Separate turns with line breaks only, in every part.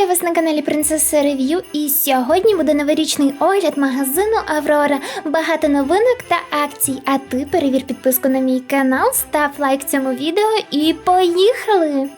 Вітаю вас на каналі Принцеса Рев'ю. І сьогодні буде новорічний огляд магазину Аврора. Багато новинок та акцій. А ти перевір підписку на мій канал, став лайк цьому відео і поїхали!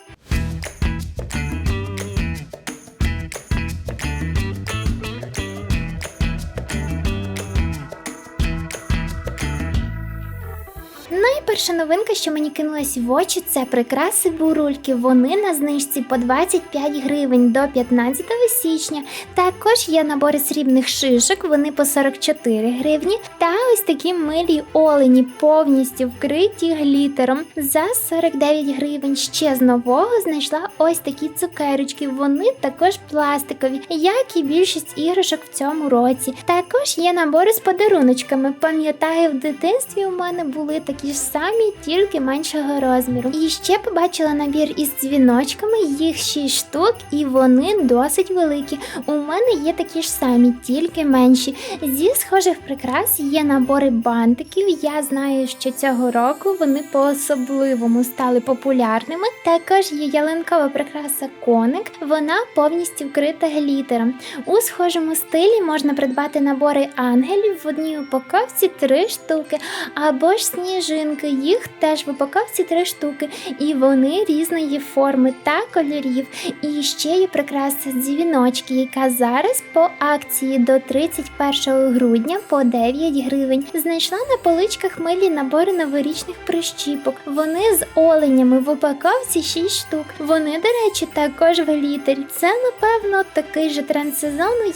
Найперша новинка, що мені кинулась в очі, це прикраси бурульки. Вони на знижці по 25 гривень до 15 січня. Також є набори срібних шишок, вони по 44 гривні. Та ось такі милі олені, повністю вкриті глітером за 49 гривень. Ще з нового знайшла ось такі цукерочки. Вони також пластикові, як і більшість іграшок в цьому році. Також є набори з подаруночками. Пам'ятаю, в дитинстві у мене були такі ж самі, тільки меншого розміру. І ще побачила набір із дзвіночками, їх 6 штук, і вони досить великі. У мене є такі ж самі, тільки менші. Зі схожих прикрас є набори бантиків. Я знаю, що цього року вони по-особливому стали популярними. Також є ялинкова прикраса коник. Вона повністю вкрита глітером. У схожому стилі можна придбати набори ангелів в одній упаковці три штуки, або ж сніжинки. Їх теж в упаковці три штуки, і вони різної форми та кольорів. І ще є прикраса дзвіночки, яка зараз по акції до 31 грудня по 9 гривень. Знайшла на поличках милі набори новорічних прищіпок. Вони з оленями в упаковці 6 штук. Вони, до речі, також в літері. Це, напевно, такий же тренд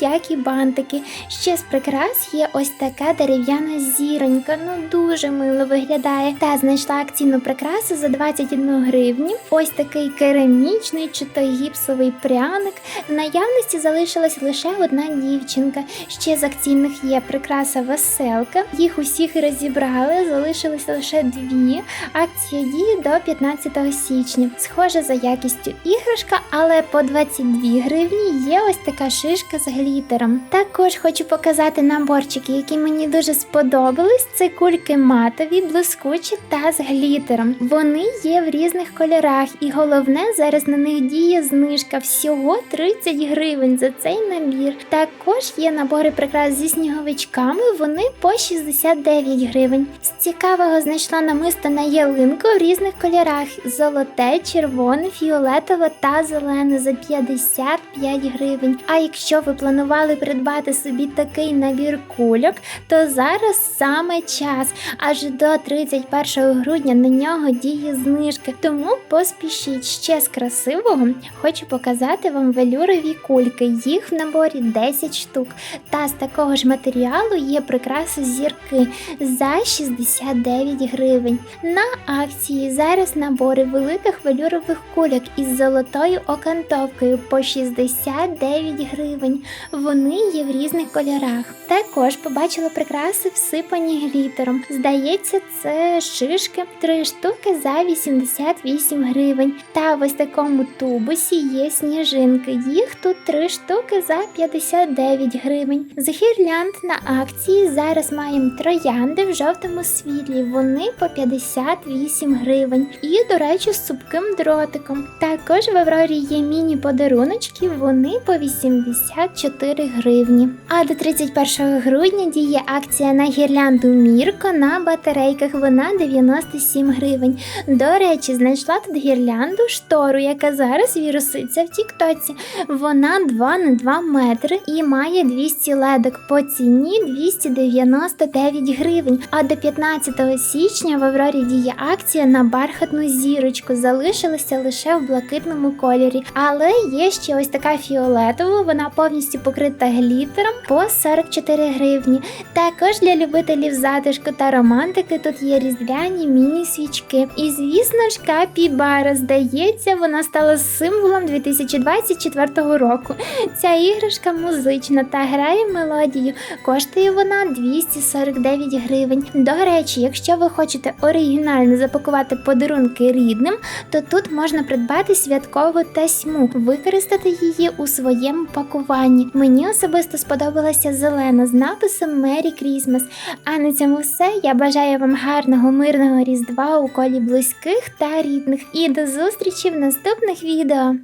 як і бантики. Ще з прикрас є ось така дерев'яна зіронька. Ну дуже мило виглядає. Та знайшла акційну прикрасу за 21 гривню. Ось такий керамічний чи то гіпсовий пряник. В наявності залишилась лише одна дівчинка. Ще з акційних є прикраса веселка. Їх усіх розібрали, залишилось лише дві. Акція діє до 15 січня. Схожа за якістю іграшка, але по 22 гривні є ось така шишка з глітером. Також хочу показати наборчики, які мені дуже сподобались. Це кульки матові, блискучі та з глітером. Вони є в різних кольорах, і головне зараз на них діє знижка всього 30 гривень за цей набір. Також є набори прикрас зі сніговичками. Вони по 69 гривень. З цікавого знайшла намисто на ялинку в різних кольорах: золоте, червоне, фіолетове та зелене за 55 гривень. А якщо ви планували придбати собі такий набір кульок, то зараз саме час. Аж до 31 грудня на нього діє знижки. Тому поспішіть ще з красивого. Хочу показати вам велюрові кульки. Їх в наборі 10 штук. Та з такого ж матеріалу є прикраси зірки за 69 гривень. На акції зараз набори великих велюрових кульок із золотою окантовкою по 69 гривень. Вони є в різних кольорах. Також побачила прикраси всипані глітером. Здається, це шишки, три штуки за 88 гривень. Та в ось такому тубусі є сніжинки. Їх тут три штуки за 59 гривень. З гірлянд на акції зараз маємо троянди в жовтому світлі. Вони по 58 гривень. І, до речі, з цупким дротиком. Також в Аврорі є міні-подаруночки, вони по 84 гривні. А до 31 грудня діє акція на гірлянду Мірко на батарейках. Вона 97 гривень. До речі, знайшла тут гірлянду штору, яка зараз віруситься в Тіктоці. Вона 2 на 2 метри і має 200 ледок по ціні 299 гривень. А до 15 січня в Аврорі діє акція на бархатну зірочку. Залишилася лише в блакитному кольорі. Але є ще ось така фіолетова, вона повністю покрита глітером по 44 гривні. Також для любителів затишку та романтики тут є різдвяні міні-свічки. І звісно ж, капібара, здається, вона стала символом 2024 року. Ця іграшка музична та грає мелодію. Коштує вона 249 гривень. До речі, якщо ви хочете оригінально запакувати подарунки рідним, то тут можна придбати святкову тасьму, використати її у своєму пакуванні. Мені особисто сподобалася зелена з написом Merry Christmas. А на цьому все. Я бажаю вам гарного мирного різдва у колі близьких та рідних. І до зустрічі в наступних відео.